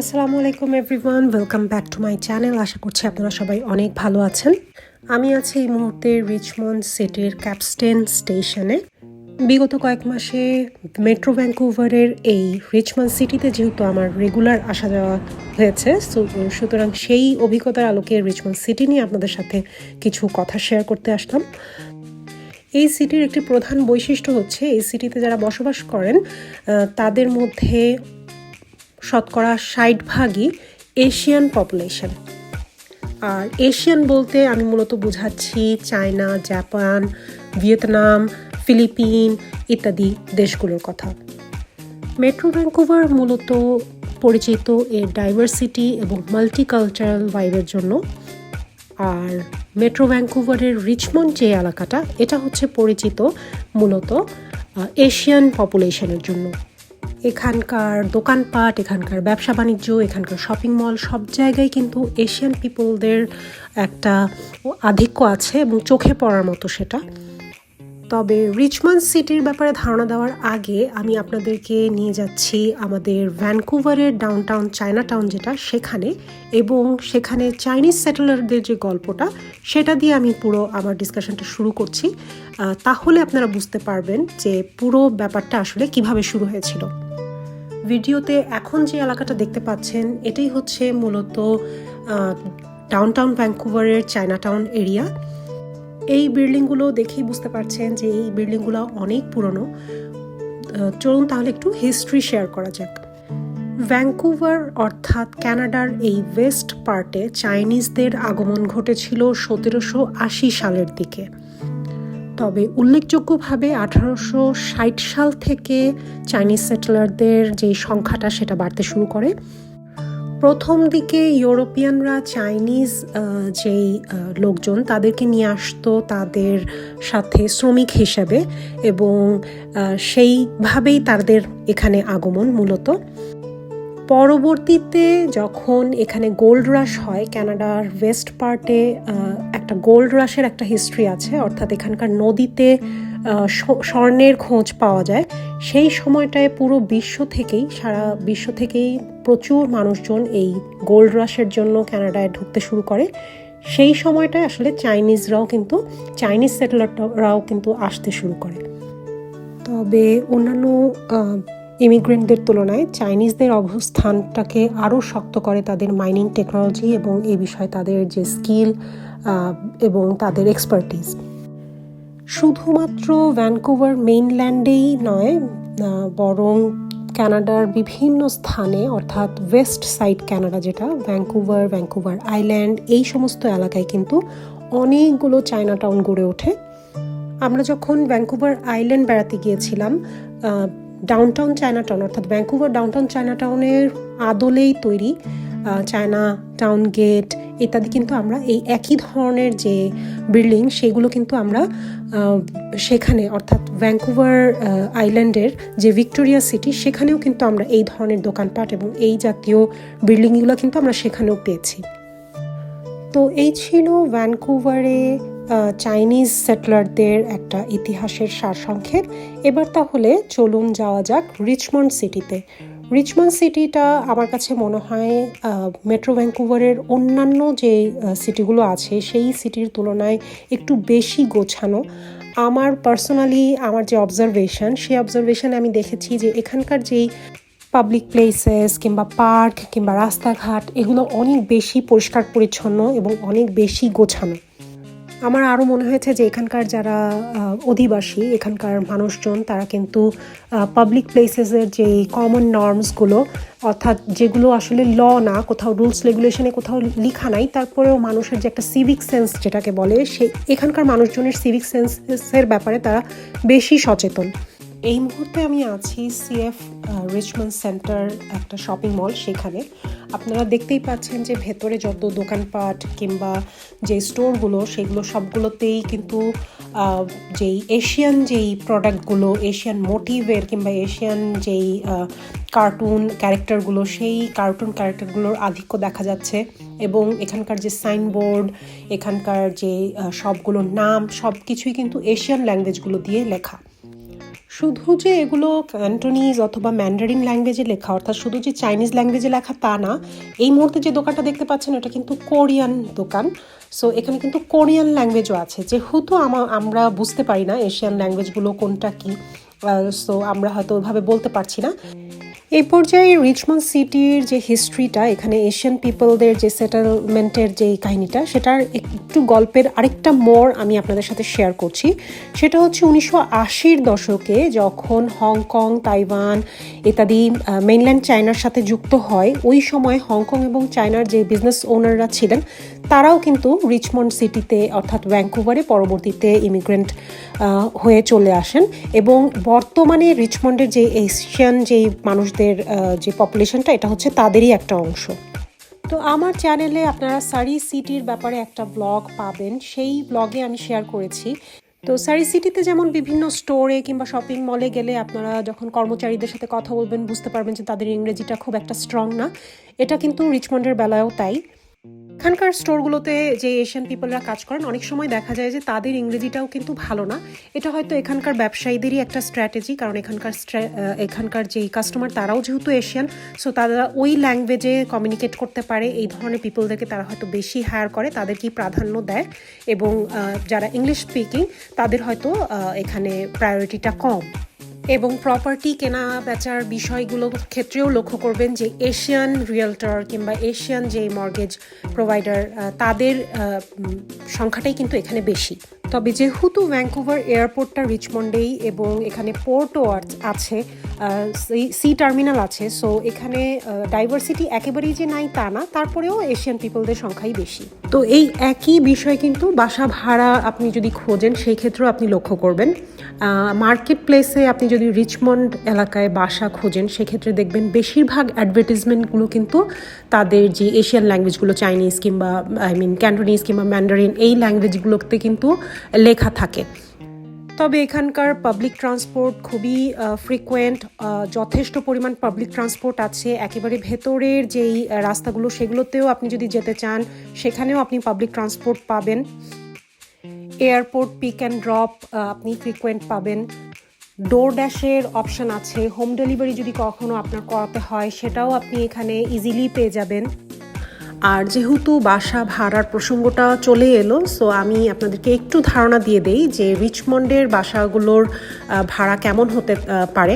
আসসালামু আলাইকুম everyone welcome back to my channel আশা করছি আপনারা সবাই অনেক ভালো আছেন। আমি আছি এই মুহূর্তে রিচমন্ড সিটির ক্যাপস্টেন স্টেশনে বিগত কয়েক মাসে মেট্রো ভ্যাঙ্কুভারের এই রিচমন্ড সিটিতে যেহেতু আমার রেগুলার আসা যাওয়া হয়েছে সুতরাং সেই অভিজ্ঞতার আলোকে রিচমন্ড সিটি নিয়ে আপনাদের সাথে কিছু কথা শেয়ার করতে আসলাম। এই সিটির একটি প্রধান বৈশিষ্ট্য হচ্ছে, এই সিটিতে যারা বসবাস করেন তাদের মধ্যে শতকরা ষাট ভাগই এশিয়ান পপুলেশন। আর এশিয়ান বলতে আমি মূলত বোঝাচ্ছি চায়না, জাপান, ভিয়েতনাম, ফিলিপিন ইত্যাদি দেশগুলোর কথা। মেট্রো ভ্যাঙ্কুভার মূলত পরিচিত এর ডাইভার্সিটি এবং মাল্টিকালচারাল ভাইবের জন্য। আর মেট্রো ভ্যাঙ্কুভারের রিচমন্ড যে এলাকাটা, এটা হচ্ছে পরিচিত মূলত এশিয়ান পপুলেশনের জন্য। এখানকার দোকানপাট, এখানকার ব্যবসা বাণিজ্য, এখানকার শপিং মল সব জায়গায় কিন্তু এশিয়ান পিপলদের একটা আধিক্য আছে এবং চোখে পড়ার মতো সেটা। তবে রিচমন্ড সিটির ব্যাপারে ধারণা দেওয়ার আগে আমি আপনাদেরকে নিয়ে যাচ্ছি আমাদের ভ্যানকুভারের ডাউনটাউন চায়না টাউন যেটা সেখানে এবং সেখানে চাইনিজ সেটেলারদের যে গল্পটা সেটা দিয়ে আমি পুরো আমার ডিসকাশনটা শুরু করছি। তাহলে আপনারা বুঝতে পারবেন যে পুরো ব্যাপারটা আসলে কীভাবে শুরু হয়েছিল। ভিডিওতে এখন যে এলাকাটা দেখতে পাচ্ছেন, এটাই হচ্ছে মূলত ডাউন টাউন ভ্যাঙ্কুভারের চায়না টাউন এরিয়া এই বিল্ডিংগুলো দেখেই বুঝতে পারছেন যে এই বিল্ডিংগুলো অনেক পুরনো। চলুন তাহলে একটু হিস্ট্রি শেয়ার করা যাক। ভ্যাঙ্কুভার অর্থাৎ কানাডার এই ওয়েস্ট পার্টে চাইনিজদের আগমন ঘটেছিল সতেরোশো আশি সালের দিকে। তবে উল্লেখযোগ্যভাবে আঠারোশো ষাট সাল থেকে চাইনিজ সেটেলারদের যে সংখ্যাটা সেটা বাড়তে শুরু করে। প্রথম দিকে ইউরোপিয়ানরা চাইনিজ যেই লোকজন তাদেরকে নিয়ে আসতো তাদের সাথে শ্রমিক হিসেবে এবং সেইভাবেই তাদের এখানে আগমন মূলত। পরবর্তীতে যখন এখানে গোল্ড রাশ হয় কানাডার ওয়েস্ট পার্টে একটা গোল্ড রাশের একটা হিস্ট্রি আছে, অর্থাৎ এখানকার নদীতে স্বর্ণের খোঁজ পাওয়া যায়। সেই সময়টায় পুরো বিশ্ব থেকেই, সারা বিশ্ব থেকেই প্রচুর মানুষজন এই গোল্ড রাশের জন্য কানাডায় ঢুকতে শুরু করে। সেই সময়টায় আসলে চাইনিজরাও কিন্তু চাইনিজ সেটেলাররাও কিন্তু আসতে শুরু করে। তবে অন্যান্য ইমিগ্রেন্টদের তুলনায় চাইনিজদের অবস্থানটাকে আরও শক্ত করে তাদের মাইনিং টেকনোলজি এবং এই বিষয়ে তাদের যে স্কিল এবং তাদের এক্সপার্টিস শুধুমাত্র ভ্যানকুভার মেইনল্যান্ডেই নয় বরং কানাডার বিভিন্ন স্থানে, অর্থাৎ ওয়েস্ট সাইড কানাডা যেটা ভ্যানকুভার ভ্যানকুভার আইল্যান্ড এই সমস্ত এলাকায় কিন্তু অনেকগুলো চায়না টাউন গড়ে ওঠে। আমরা যখন ভ্যাঙ্কুভার আইল্যান্ড বেড়াতে গিয়েছিলাম ডাউনটাউন চায়না টাউন অর্থাৎ ভ্যাঙ্কুভার ডাউনটাউন চায়না টাউনের আদলেই তৈরি চায়না টাউন গেট ইত্যাদি কিন্তু আমরা এই একই ধরনের যে বিল্ডিং সেগুলো কিন্তু আমরা সেখানে অর্থাৎ ভ্যাঙ্কুভার আইল্যান্ডের যে ভিক্টোরিয়া সিটি সেখানেও কিন্তু আমরা এই ধরনের দোকানপাট এবং এই জাতীয় বিল্ডিংগুলো কিন্তু আমরা সেখানেও পেয়েছি। তো এই ছিল ভ্যানকুভারে চাইনিজ সেটলারদের একটা ইতিহাসের সারসংক্ষেপ। এবার তাহলে চলুন যাওয়া যাক রিচমন্ড সিটিতে রিচমন্ড সিটিটা আমার কাছে মনে হয় মেট্রো ভ্যাঙ্কুভারের অন্যান্য যে সিটিগুলো আছে, সেই সিটির তুলনায় একটু বেশি গোছানো। আমার পার্সোনালি আমার যে অবজারভেশন সেই অবজারভেশনে আমি দেখেছি যে এখানকার যেই পাবলিক প্লেসেস কিংবা পার্ক কিংবা রাস্তাঘাট, এগুলো অনেক বেশি পরিষ্কার পরিচ্ছন্ন এবং অনেক বেশি গোছানো। আমার আরও মনে হয়েছে যে এখানকার যারা অধিবাসী, এখানকার মানুষজন, তারা কিন্তু পাবলিক প্লেসেসের যে কমন নর্মসগুলো অর্থাৎ যেগুলো আসলে ল না, কোথাও রুলস রেগুলেশনে কোথাও লিখা নাই, তারপরেও মানুষের যে একটা সিভিক সেন্স যেটাকে বলে, সে, এখানকার মানুষজনের সিভিক সেন্সের ব্যাপারে তারা বেশি সচেতন। এই মুহূর্তে আমি আছি সিএফ রিচমন্ড সেন্টার একটা শপিং মল সেখানে। আপনারা দেখতেই পাচ্ছেন যে ভেতরে যত দোকানপাট কিংবা যে স্টোরগুলো সেগুলো সবগুলোতেই কিন্তু যেই এশিয়ান যেই প্রোডাক্টগুলো এশিয়ান মোটিভের কিংবা এশিয়ান যেই কার্টুন ক্যারেক্টারগুলো সেই কার্টুন ক্যারেক্টারগুলোর আধিক্য দেখা যাচ্ছে। এবং এখানকার যে সাইনবোর্ড এখানকার যে আহ, সবগুলো নাম সব কিছুই কিন্তু এশিয়ান ল্যাঙ্গুয়েজগুলো দিয়ে লেখা। শুধু যে এগুলো ক্যান্টোনিজ অথবা ম্যান্ডারিন ল্যাঙ্গুয়েজে লেখা, অর্থাৎ শুধু যে চাইনিজ ল্যাঙ্গুয়েজে লেখা তা না, এই মুহূর্তে যে দোকানটা দেখতে পাচ্ছেন এটা কিন্তু কোরিয়ান দোকান। সো এখানে কিন্তু কোরিয়ান ল্যাঙ্গুয়েজও আছে। যেহেতু আমা- আমরা বুঝতে পারি না এশিয়ান ল্যাঙ্গুয়েজগুলো কোনটা কী সো আমরা হয়তো ওইভাবে বলতে পারছি না। এই পর্যায়ে রিচমন্ড সিটির যে হিস্ট্রিটা এখানে এশিয়ান পিপলদের যে সেটেলমেন্টের যে কাহিনীটা, সেটার একটু গল্পের আরেকটা মোড় আমি আপনাদের সাথে শেয়ার করছি। সেটা হচ্ছে উনিশশো আশির দশকে যখন হংকং তাইওয়ান ইত্যাদি মেইনল্যান্ড চায়নার সাথে যুক্ত হয়, ওই সময় হংকং এবং চায়নার যে বিজনেস ওনাররা ছিলেন, তারাও কিন্তু রিচমন্ড সিটিতে অর্থাৎ ভ্যাঙ্কুভারে পরবর্তীতে ইমিগ্রেন্ট হয়ে চলে আসেন এবং বর্তমানে রিচমন্ডের যে এশিয়ান যে মানুষদের যে পপুলেশনটা, এটা হচ্ছে তাদেরই একটা অংশ। তো আমার চ্যানেলে আপনারা সারি সিটির ব্যাপারে একটা ব্লগ পাবেন, সেই ব্লগে আমি শেয়ার করেছি। তো সারি সিটিতে যেমন বিভিন্ন স্টোরে কিংবা শপিং মলে গেলে আপনারা যখন কর্মচারীদের সাথে কথা বলবেন, বুঝতে পারবেন যে তাদের ইংরেজিটা খুব একটা স্ট্রং না। এটা কিন্তু রিচমন্ডের বেলায়ও তাই। এখানকার স্টোরগুলোতে যে এশিয়ান পিপলরা কাজ করেন, অনেক সময় দেখা যায় যে তাদের ইংরেজিটাও কিন্তু ভালো না। এটা হয়তো এখানকার ব্যবসায়ীদেরই একটা স্ট্র্যাটেজি কারণ এখানকার এখানকার যেই কাস্টমার তারাও যেহেতু এশিয়ান সো তারা ওই ল্যাঙ্গুয়েজে কমিউনিকেট করতে পারে। এই ধরনের পিপলদেরকে তারা হয়তো বেশি হায়ার করে, তাদেরকেই প্রাধান্য দেয়। এবং যারা ইংলিশ স্পিকিং তাদের হয়তো এখানে প্রায়োরিটিটা কম। এবং প্রপার্টি কেনা বেচার বিষয়গুলোর ক্ষেত্রেও লক্ষ্য করবেন যে এশিয়ান রিয়েলটর কিংবা এশিয়ান যে মর্গেজ প্রোভাইডার তাদের সংখ্যাটাই কিন্তু এখানে বেশি। তবে যেহেতু ভ্যাঙ্কুভার এয়ারপোর্টটা রিচমন্ডেই এবং এখানে পোর্টও আছে সি টার্মিনাল আছে সো এখানে ডাইভার্সিটি একেবারেই যে নাই তা না, তারপরেও এশিয়ান পিপলদের সংখ্যাই বেশি। তো এই একই বিষয় কিন্তু বাসা ভাড়া আপনি যদি খোঁজেন, সেই ক্ষেত্রেও আপনি লক্ষ্য করবেন। মার্কেট প্লেসে আপনি যদি রিচমন্ড এলাকায় বাসা খোঁজেন, সেক্ষেত্রে দেখবেন বেশিরভাগ অ্যাডভার্টিজমেন্টগুলো কিন্তু তাদের যে এশিয়ান ল্যাঙ্গুয়েজগুলো চাইনিজ কিংবা আই মিন ক্যান্টোনিজ কিংবা ম্যান্ডারিন এই ল্যাঙ্গুয়েজগুলোতে কিন্তু লেখা থাকে। তবে এখানকার পাবলিক ট্রান্সপোর্ট খুবই ফ্রিকোয়েন্ট যথেষ্ট পরিমাণ পাবলিক ট্রান্সপোর্ট আছে। একেবারে ভেতরের যেই রাস্তাগুলো, সেগুলোতেও আপনি যদি যেতে চান, সেখানেও আপনি পাবলিক ট্রান্সপোর্ট পাবেন। এয়ারপোর্ট পিক অ্যান্ড ড্রপ আপনি ফ্রিকোয়েন্ট পাবেন। ডোর ড্যাশের অপশান আছে। হোম ডেলিভারি যদি কখনও আপনার করাতে হয়, সেটাও আপনি এখানে ইজিলি পেয়ে যাবেন। আর যেহেতু বাসা ভাড়ার প্রসঙ্গটা চলে এলো সো আমি আপনাদেরকে একটু ধারণা দিয়ে দেই যে রিচমন্ডের বাসাগুলোর ভাড়া কেমন হতে পারে।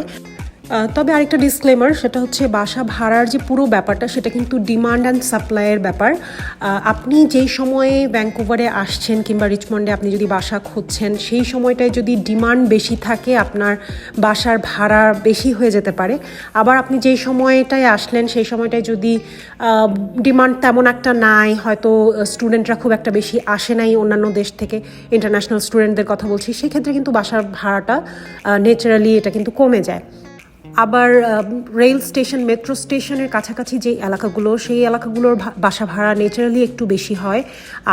তবে আরেকটা ডিসক্লেমার সেটা হচ্ছে বাসা ভাড়ার যে পুরো ব্যাপারটা, সেটা কিন্তু ডিমান্ড অ্যান্ড সাপ্লাইয়ের ব্যাপার। আপনি যেই সময়ে ভ্যাঙ্কুভারে আসছেন কিংবা রিচমন্ডে আপনি যদি বাসা খুঁজছেন, সেই সময়টায় যদি ডিমান্ড বেশি থাকে, আপনার বাসার ভাড়া বেশি হয়ে যেতে পারে। আবার আপনি যেই সময়টায় আসলেন, সেই সময়টায় যদি ডিমান্ড তেমন একটা নাই, হয়তো স্টুডেন্টরা খুব একটা বেশি আসে নাই অন্যান্য দেশ থেকে ইন্টারন্যাশনাল স্টুডেন্টদের কথা বলছি, সেক্ষেত্রে কিন্তু বাসার ভাড়াটা নেচারালি এটা কিন্তু কমে যায়। আবার রেল স্টেশন মেট্রো স্টেশনের কাছাকাছি যে এলাকাগুলো, সেই এলাকাগুলোর বাসা ভাড়া নেচারালি একটু বেশি হয়।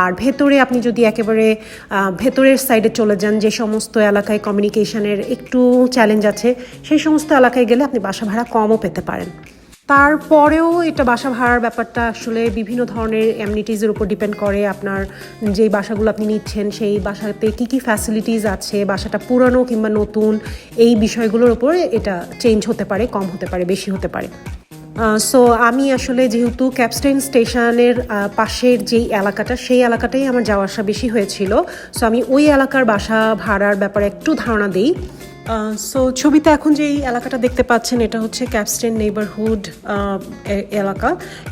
আর ভেতরে আপনি যদি একেবারে ভেতরের সাইডে চলে যান, যে সমস্ত এলাকায় কমিউনিকেশনের একটু চ্যালেঞ্জ আছে, সেই সমস্ত এলাকায় গেলে আপনি বাসা ভাড়া কমও পেতে পারেন। তারপরেও এটা বাসা ভাড়ার ব্যাপারটা আসলে বিভিন্ন ধরনের এমনিটিজের উপর ডিপেন্ড করে। আপনার যে বাসাগুলো আপনি নিচ্ছেন, সেই বাসাতে কী কী ফ্যাসিলিটিস আছে, বাসাটা পুরানো কিংবা নতুন, এই বিষয়গুলোর উপরে এটা চেঞ্জ হতে পারে, কম হতে পারে, বেশি হতে পারে। সো আমি আসলে যেহেতু ক্যাপস্টেন স্টেশনের পাশের যেই এলাকাটা, সেই এলাকাটাই আমার যাওয়া আসা বেশি হয়েছিল। সো আমি ওই এলাকার বাসা ভাড়ার ব্যাপারে একটু ধারণা দিই। সো ছবিতে এখন যে এই এলাকাটা দেখতে পাচ্ছেন, এটা হচ্ছে ক্যাপস্টেন নেইবারহুড এলাকা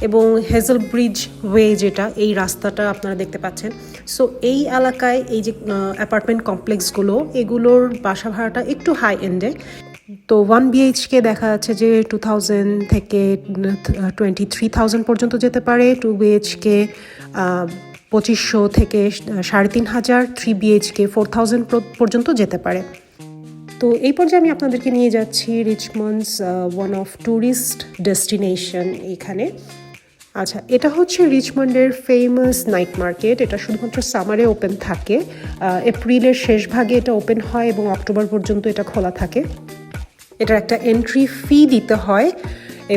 এবং হেজেল ব্রিজ ওয়ে যেটা, এই রাস্তাটা আপনারা দেখতে পাচ্ছেন। সো এই এলাকায় এই যে অ্যাপার্টমেন্ট কমপ্লেক্সগুলো এগুলোর বাসা ভাড়াটা একটু হাই এন্ডে তো ওয়ান বিএইচকে দেখা যাচ্ছে যে টু থাউজেন্ড থেকে টোয়েন্টি থ্রি থাউজেন্ড পর্যন্ত যেতে পারে। টু বিএইচকে পঁচিশশো থেকে সাড়ে তিন হাজার। থ্রি বিএইচকে ফোর থাউজেন্ড পর্যন্ত যেতে পারে। তো এই পর্যায়ে আমি আপনাদেরকে নিয়ে যাচ্ছি Richmond's one of tourist destination এখানে। আচ্ছা এটা হচ্ছে রিচমন্ডের ফেমাস নাইট মার্কেট এটা শুধুমাত্র সামারে ওপেন থাকে। এপ্রিলের শেষ ভাগে এটা ওপেন হয় এবং অক্টোবর পর্যন্ত এটা খোলা থাকে। এটার একটা এন্ট্রি ফি দিতে হয়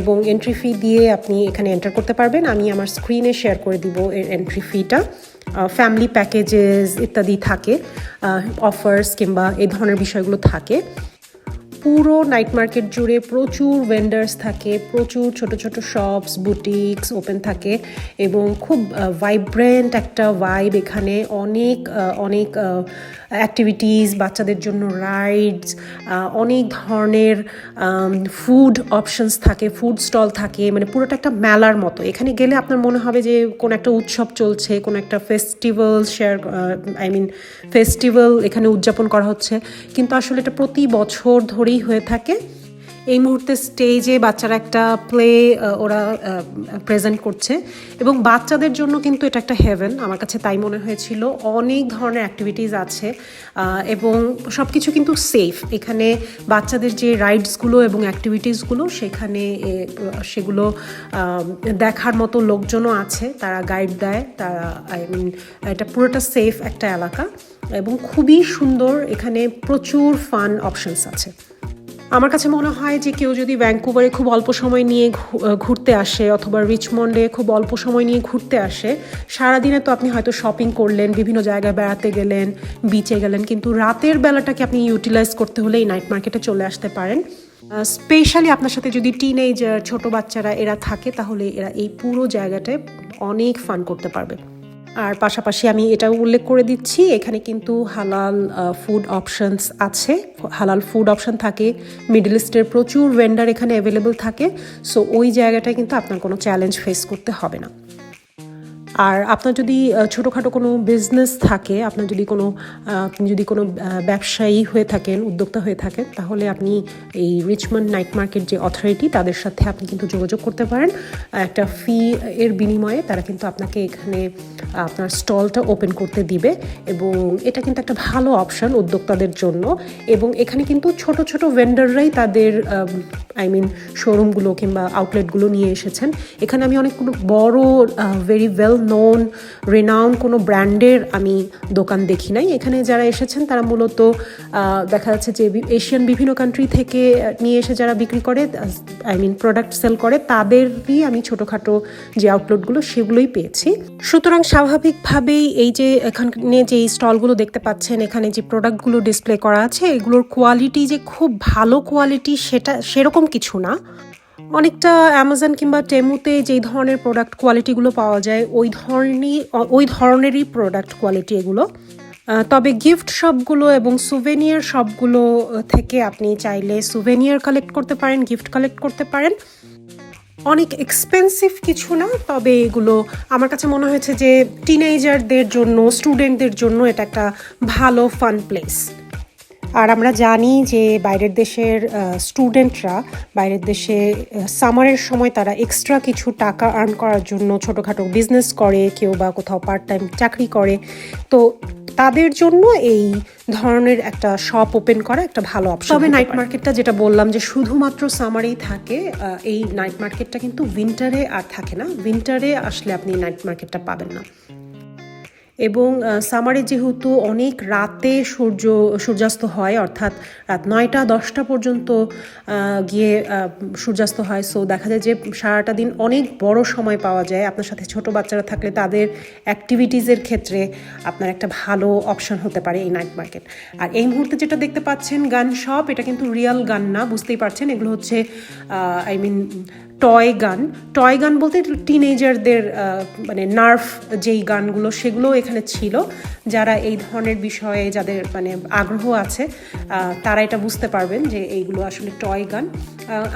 এবং এন্ট্রি ফি দিয়ে আপনি এখানে এন্টার করতে পারবেন। আমি আমার স্ক্রিনে শেয়ার করে দিব এর এন্ট্রি ফিটা ফ্যামিলি প্যাকেজেস ইত্যাদি থাকে অফার্স কিংবা এই ধরনের বিষয়গুলো থাকে। পুরো নাইট মার্কেট জুড়ে প্রচুর ভেন্ডার্স থাকে, প্রচুর ছোট ছোট শপস বুটিক্স ওপেন থাকে এবং খুব ভাইব্রেন্ট একটা ভাইব এখানে অনেক অনেক অ্যাক্টিভিটিস বাচ্চাদের জন্য রাইডস অনেক ধরনের ফুড অপশনস থাকে ফুড স্টল থাকে মানে পুরোটা একটা মেলার মতো। এখানে গেলে আপনার মনে হবে যে কোনো একটা উৎসব চলছে, কোনো একটা festival share I mean festival এখানে উদযাপন করা হচ্ছে। কিন্তু আসলে এটা প্রতি বছর ধরেই হয়ে থাকে। এই মুহূর্তে স্টেজে বাচ্চারা একটা প্লে ওরা প্রেজেন্ট করছে এবং বাচ্চাদের জন্য কিন্তু এটা একটা হেভেন আমার কাছে তাই মনে হয়েছিল। অনেক ধরনের অ্যাক্টিভিটিস আছে এবং সব কিছু কিন্তু সেফ এখানে বাচ্চাদের যে রাইডসগুলো এবং অ্যাক্টিভিটিসগুলো সেখানে সেগুলো দেখার মতো লোকজনও আছে। তারা গাইড দেয়। তারা আই মিন এটা পুরোটা সেফ একটা এলাকা। এবং খুবই সুন্দর এখানে প্রচুর ফান অপশনস আছে। আমার কাছে মনে হয় যে কেউ যদি ভ্যাঙ্কুভারে খুব অল্প সময় নিয়ে ঘুরতে আসে অথবা রিচমন্ডে খুব অল্প সময় নিয়ে ঘুরতে আসে, সারাদিনে তো আপনি হয়তো শপিং করলেন, বিভিন্ন জায়গায় বেড়াতে গেলেন বিচে গেলেন, কিন্তু রাতের বেলাটাকে আপনি ইউটিলাইজ করতে হলে এই নাইট মার্কেটে চলে আসতে পারেন। স্পেশালি আপনার সাথে যদি টিনেজ ছোট বাচ্চারা, এরা থাকে, তাহলে এরা এই পুরো জায়গাটায় অনেক ফান করতে পারবে। আর পাশাপাশি আমি এটাও উল্লেখ করে দিচ্ছি, এখানে কিন্তু হালাল ফুড অপশানস আছে। হালাল ফুড অপশান থাকে মিডল ইস্টের প্রচুর ভেন্ডার এখানে অ্যাভেলেবল থাকে। সো ওই জায়গাটায় কিন্তু আপনার কোনো চ্যালেঞ্জ ফেস করতে হবে না। আর আপনার যদি ছোটোখাটো কোনো বিজনেস থাকে, আপনার যদি কোনো আপনি যদি কোনো ব্যবসায়ী হয়ে থাকেন, উদ্যোক্তা হয়ে থাকেন, তাহলে আপনি এই রিচমন্ড নাইট মার্কেট যে অথরিটি তাদের সাথে আপনি কিন্তু যোগাযোগ করতে পারেন। একটা ফি এর বিনিময়ে তারা কিন্তু আপনাকে এখানে, আপনার স্টলটা ওপেন করতে দিবে এবং এটা কিন্তু একটা ভালো অপশন উদ্যোক্তাদের জন্য। এবং এখানে কিন্তু ছোট ছোট ভেন্ডাররাই তাদের আই মিন শোরুমগুলো কিংবা আউটলেটগুলো নিয়ে এসেছেন। এখানে আমি অনেকগুলো বড় ভেরি ওয়েল নোন রেনাউন কোনো ব্র্যান্ডের আমি দোকান দেখি নাই। এখানে যারা এসেছেন, তারা মূলত দেখা যাচ্ছে যে এশিয়ান বিভিন্ন কান্ট্রি থেকে নিয়ে এসে যারা বিক্রি করে আই মিন প্রোডাক্ট সেল করে, তাদেরই আমি ছোটোখাটো যে আউটলেটগুলো সেগুলোই পেয়েছি। সুতরাং স্বাভাবিকভাবেই এই যে এখানে যে স্টলগুলো দেখতে পাচ্ছেন, এখানে যে প্রোডাক্টগুলো ডিসপ্লে করা আছে, এগুলোর কোয়ালিটি যে খুব ভালো কোয়ালিটি সেটা সেরকম কিছু না। অনেকটা অ্যামাজন কিংবা টেমুতে যেই ধরনের প্রোডাক্ট কোয়ালিটিগুলো পাওয়া যায়, ওই ধরনেরই ওই ধরনেরই প্রোডাক্ট কোয়ালিটি এগুলো। তবে গিফট শপগুলো এবং সুভেনিয়ার শপগুলো থেকে আপনি চাইলে সুভেনিয়ার কালেক্ট করতে পারেন গিফট কালেক্ট করতে পারেন। অনেক এক্সপেন্সিভ কিছু না, তবে এগুলো আমার কাছে মনে হয়েছে যে টিনেজারদের জন্য স্টুডেন্টদের জন্য এটা একটা ভালো ফান প্লেস আর আমরা জানি যে বাইরের দেশের স্টুডেন্টরা বাইরের দেশে সামারের সময় তারা এক্সট্রা কিছু টাকা আর্ন করার জন্য ছোটোখাটো বিজনেস করে কেউ বা কোথাও পার্ট টাইম চাকরি করে। তো তাদের জন্য এই ধরনের একটা শপ ওপেন করা একটা ভালো অপশন তবে নাইট মার্কেটটা যেটা বললাম যে শুধুমাত্র সামারেই থাকে এই নাইট মার্কেটটা কিন্তু উইন্টারে আর থাকে না। উইন্টারে আসলে আপনি নাইট মার্কেটটা পাবেন না। এবং সামারে যেহেতু অনেক রাতে সূর্য, সূর্যাস্ত হয়, অর্থাৎ রাত নয়টা, দশটা পর্যন্ত গিয়ে সূর্যাস্ত হয় সো দেখা যায় যে সারাটা দিন অনেক বড় সময় পাওয়া যায়। আপনার সাথে ছোট বাচ্চারা থাকলে তাদের অ্যাক্টিভিটিসের ক্ষেত্রে আপনার একটা ভালো অপশন হতে পারে এই নাইট মার্কেট আর এই মুহূর্তে যেটা দেখতে পাচ্ছেন, গান শপ এটা কিন্তু রিয়াল গান না, বুঝতেই পারছেন। এগুলো হচ্ছে I mean toy gun toy gun বলতে টিনেজারদের মানে নার্ভ যেই গানগুলো সেগুলো এখানে ছিল। যারা এই ধরনের বিষয়ে যাদের মানে আগ্রহ আছে তারা এটা বুঝতে পারবেন যে এইগুলো আসলে টয় গান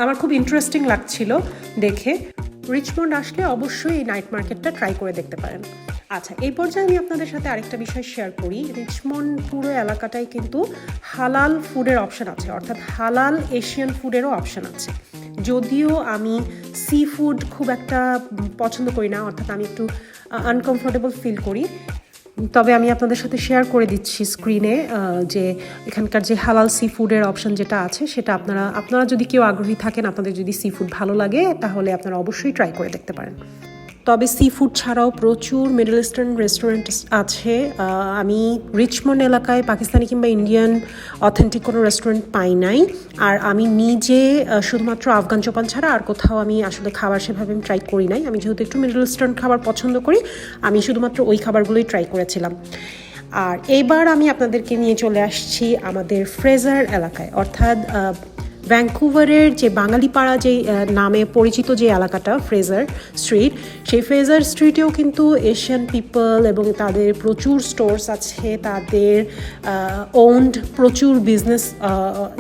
আমার খুব ইন্টারেস্টিং লাগছিল দেখে। রিচমন্ড আসলে অবশ্যই এই নাইট মার্কেটটা ট্রাই করে দেখতে পারেন। আচ্ছা এই পর্যায়ে আমি আপনাদের সাথে আরেকটা বিষয় শেয়ার করি। রিচমন্ড পুরো এলাকাটায় কিন্তু হালাল ফুডের অপশন আছে, অর্থাৎ হালাল এশিয়ান ফুডেরও অপশন আছে। যদিও আমি সি ফুড খুব একটা পছন্দ করি না, অর্থাৎ আমি একটু আনকমফোর্টেবল ফিল করি। তবে আমি আপনাদের সাথে শেয়ার করে দিচ্ছি স্ক্রিনে যে এখানকার যে হালাল সি ফুডের অপশন যেটা আছে, সেটা আপনারা আপনারা যদি কেউ আগ্রহী থাকেন আপনাদের যদি সি ফুড ভালো লাগে, তাহলে আপনারা অবশ্যই ট্রাই করে দেখতে পারেন। তবে সি ফুড ছাড়াও প্রচুর মিডল ইস্টার্ন রেস্টুরেন্ট আছে। আমি রিচমন্ড এলাকায় পাকিস্তানি কিংবা ইন্ডিয়ান অথেন্টিক কোনো রেস্টুরেন্ট পাই নাই। আর আমি নিজে শুধুমাত্র আফগান চোপান ছাড়া আর কোথাও আমি আসলে খাবার সেভাবে আমি ট্রাই করি নাই। আমি যেহেতু একটু মিডল ইস্টার্ন খাবার পছন্দ করি, আমি শুধুমাত্র ওই খাবারগুলোই ট্রাই করেছিলাম। আর এইবার আমি আপনাদেরকে নিয়ে চলে আসছি আমাদের ফ্রেজার এলাকায়। অর্থাৎ ভ্যাঙ্কুভারের যে বাঙালি পাড়া যে নামে পরিচিত যে এলাকাটা ফ্রেজার স্ট্রিট সেই ফ্রেজার স্ট্রিটেও কিন্তু এশিয়ান পিপল এবং তাদের প্রচুর স্টোর্স আছে, তাদের ওন্ড প্রচুর বিজনেস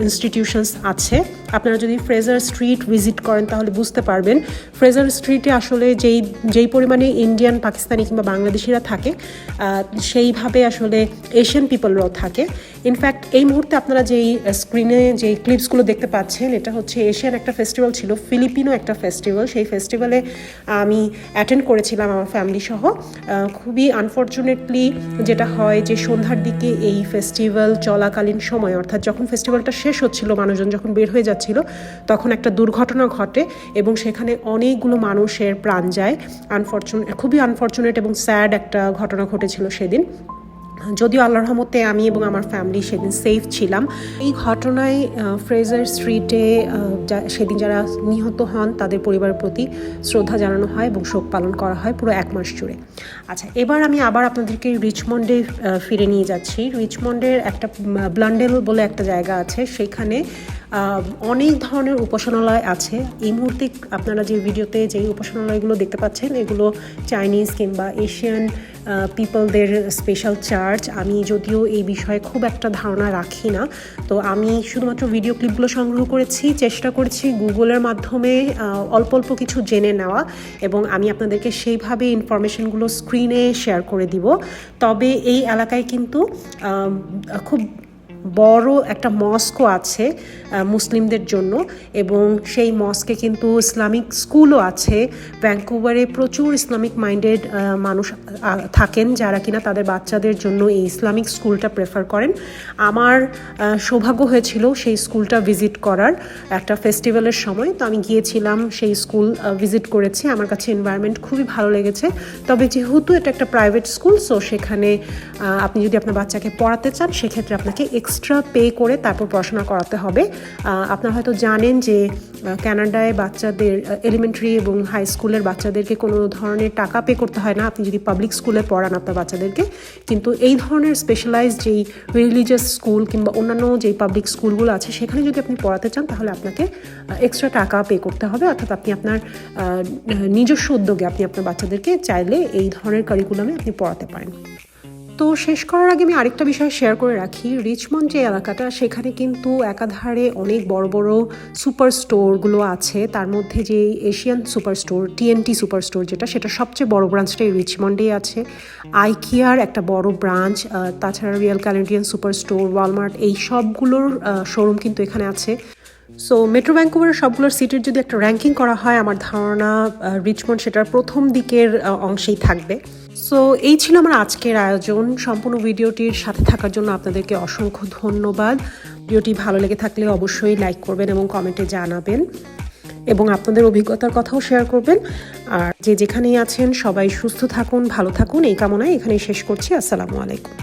ইনস্টিটিউশনস আছে। আপনারা যদি ফ্রেজার স্ট্রিট ভিজিট করেন তাহলে বুঝতে পারবেন ফ্রেজার স্ট্রিটে আসলে যেই যেই পরিমাণে ইন্ডিয়ান পাকিস্তানি কিংবা বাংলাদেশিরা থাকে সেইভাবে আসলে এশিয়ান পিপলরাও থাকে। ইনফ্যাক্ট এই মুহূর্তে আপনারা যেই স্ক্রিনে যেই ক্লিপসগুলো দেখতে পাচ্ছেন এটা হচ্ছে এশিয়ান একটা ফেস্টিভ্যাল ছিল, ফিলিপিনো একটা ফেস্টিভ্যাল সেই ফেস্টিভ্যালে আমি অ্যাটেন্ড করেছিলাম আমার ফ্যামিলি সহ। খুবই আনফর্চুনেটলি যেটা হয় যে সন্ধ্যার দিকে এই ফেস্টিভ্যাল চলাকালীন সময়, অর্থাৎ যখন ফেস্টিভ্যালটা শেষ হচ্ছিল, মানুষজন যখন বের হয়ে যাচ্ছিল, তখন একটা দুর্ঘটনা ঘটে এবং সেখানে অনেকগুলো মানুষের প্রাণ যায়। আনফর্চুনেট খুবই আনফর্চুনেট এবং স্যাড একটা ঘটনা ঘটেছিল সেদিন। যদিও আল্লাহর রহমতে আমি এবং আমার ফ্যামিলি সেদিন সেফ ছিলাম। এই ঘটনায় ফ্রেজার স্ট্রিটে সেদিন যারা নিহত হন, তাদের পরিবারের প্রতি শ্রদ্ধা জানানো হয় এবং শোক পালন করা হয় পুরো এক মাস জুড়ে। আচ্ছা এবার আমি আবার আপনাদেরকে রিচমন্ডে ফিরে নিয়ে যাচ্ছি। রিচমন্ডের একটা ব্লান্ডেল বলে একটা জায়গা আছে, সেখানে অনেক ধরনের উপাসনালয় আছে। এই মুহূর্তে আপনারা যে ভিডিওতে যে উপাসনালয়গুলো দেখতে পাচ্ছেন, এগুলো চাইনিজ কিংবা এশিয়ান পিপলদের স্পেশাল চার্চ আমি যদিও এই বিষয়ে খুব একটা ধারণা রাখি না। তো আমি শুধুমাত্র ভিডিও ক্লিপগুলো সংগ্রহ করেছি, চেষ্টা করেছি গুগলের মাধ্যমে অল্প অল্প কিছু জেনে নেওয়া এবং আমি আপনাদেরকে সেইভাবে ইনফরমেশনগুলো স্ক্রিনে শেয়ার করে দিব। তবে এই এলাকায় কিন্তু খুব বড় একটা মস্কও আছে মুসলিমদের জন্য এবং সেই মস্কে কিন্তু ইসলামিক স্কুলও আছে। ভ্যাঙ্কুভারে প্রচুর ইসলামিক মাইন্ডেড মানুষ থাকেন যারা কিনা তাদের বাচ্চাদের জন্য এই ইসলামিক স্কুলটা প্রেফার করেন। আমার সৌভাগ্য হয়েছিল সেই স্কুলটা ভিজিট করার একটা ফেস্টিভ্যালের সময়। তো আমি গিয়েছিলাম, সেই স্কুল ভিজিট করেছি। আমার কাছে এনভায়রনমেন্ট খুবই ভালো লেগেছে। তবে যেহেতু এটা একটা প্রাইভেট স্কুল, সো সেখানে আপনি যদি আপনার বাচ্চাকে পড়াতে চান, সেক্ষেত্রে আপনাকে এক্সট্রা পে করে তারপর পড়াশোনা করাতে হবে। আপনারা হয়তো জানেন যে আহ, কানাডায় বাচ্চাদের এলিমেন্টারি এবং হাই স্কুলের বাচ্চাদেরকে কোনো ধরনের টাকা পে করতে হয় না। আপনি যদি পাবলিক স্কুলে পড়ান আপনার বাচ্চাদেরকে। কিন্তু এই ধরনের স্পেশালাইজ যেই রিলিজিয়াস স্কুল কিংবা অন্যান্য যেই পাবলিক স্কুলগুলো আছে সেখানে যদি আপনি পড়াতে চান তাহলে আপনাকে এক্সট্রা টাকা পে করতে হবে। অর্থাৎ আপনি আপনার নিজস্ব উদ্যোগে আপনি আপনার বাচ্চাদেরকে চাইলে এই ধরনের কারিকুলামে আপনি পড়াতে পারেন। তো শেষ করার আগে আমি আরেকটা বিষয় শেয়ার করে রাখি। রিচমন্ড যে এলাকাটা, সেখানে কিন্তু একাধারে অনেক বড় বড় সুপার স্টোরগুলো আছে। তার মধ্যে যে Asian super store TNT super store যেটা, সেটা সবচেয়ে বড় ব্রাঞ্চটা এই রিচমন্ডেই আছে। আইকিয়ার একটা বড় ব্রাঞ্চ তাছাড়া real Canadian super store Walmart এই সবগুলোর শোরুম কিন্তু এখানে আছে। সো মেট্রো ভ্যাঙ্কুভারের সবগুলোর সিটির যদি একটা র্যাঙ্কিং করা হয়, আমার ধারণা রিচমন্ড সেটার প্রথম দিকের অংশেই থাকবে। সো এই ছিল আমার আজকের আয়োজন। সম্পূর্ণ ভিডিওটির সাথে থাকার জন্য আপনাদেরকে অসংখ্য ধন্যবাদ। ভিডিওটি ভালো লেগে থাকলে অবশ্যই লাইক করবেন এবং কমেন্টে জানাবেন। এবং আপনাদের অভিজ্ঞতার কথাও শেয়ার করবেন। আর যে যেখানেই আছেন, সবাই সুস্থ থাকুন, ভালো থাকুন। এই কামনায় এখানেই শেষ করছি। আসসালামু আলাইকুম।